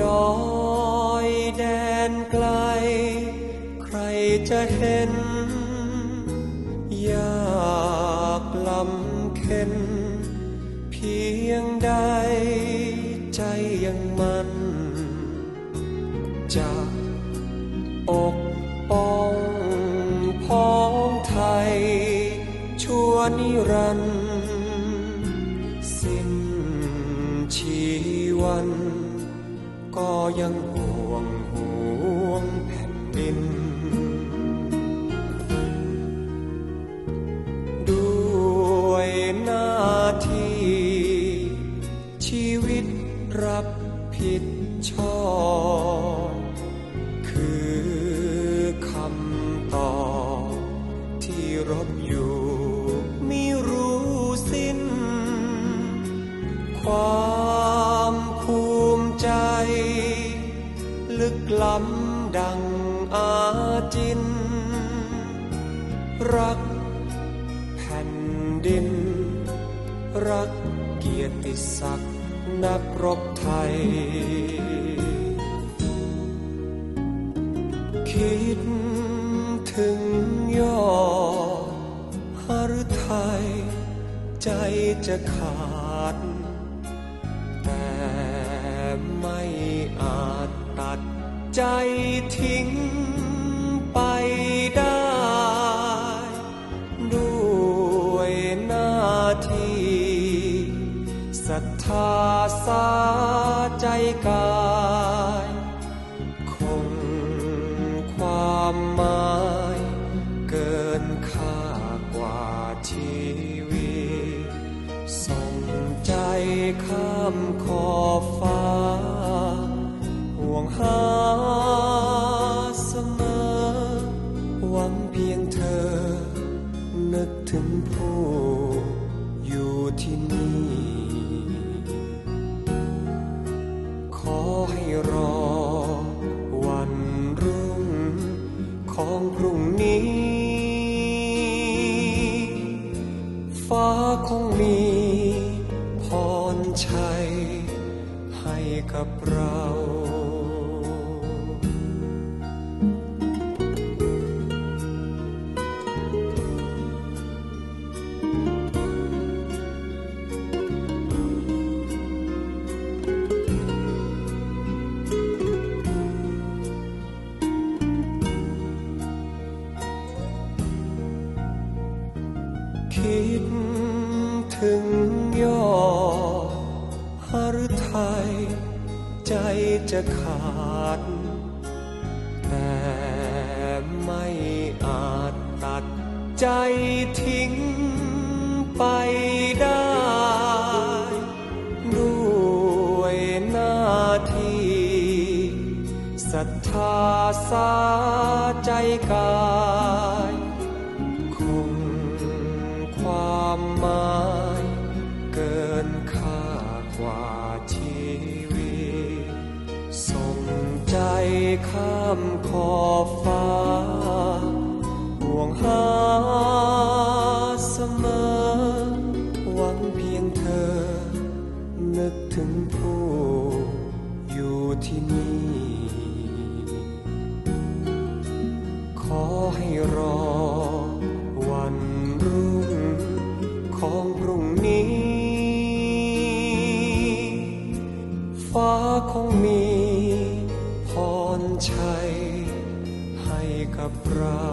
ดอกแดนไกล ใครจะเห็นอยากลำเค็นเพียงใดใจยังมันจะอกป้องพ้องไทย ชั่วนิรันดร์สิ้นชีวัน ยังห่วงห่วงแผ่นดิน ด้วยหน้าที่ ชีวิตรับผิดชอบ ล้ำดังอาจิน รักแผ่นดิน รักเกียรติศักดิ์นักรบไทย คิดถึงยอดหฤทัยใจจะขาด แต่ไม่อาจตัด ใจทิ้งไปได้ด้วยหน้าที่ศรัทธาสาใจกายคงความหมายเกินค่ากว่าชีวิตส่งใจข้ามขอ ของพรุ่งนี้ ฟ้าคงมีพรชัยให้กับเรา ถึงยอดหฤทัยใจจะขาด แต่ไม่อาจตัดใจทิ้งไปได้ ด้วยหน้าที่ศรัทธาสาใจกายคงความหมา ข้ามขอบฟ้า ห่วงหาเสมอ หวังเพียงเธอ นึกถึงเธอ กับเรา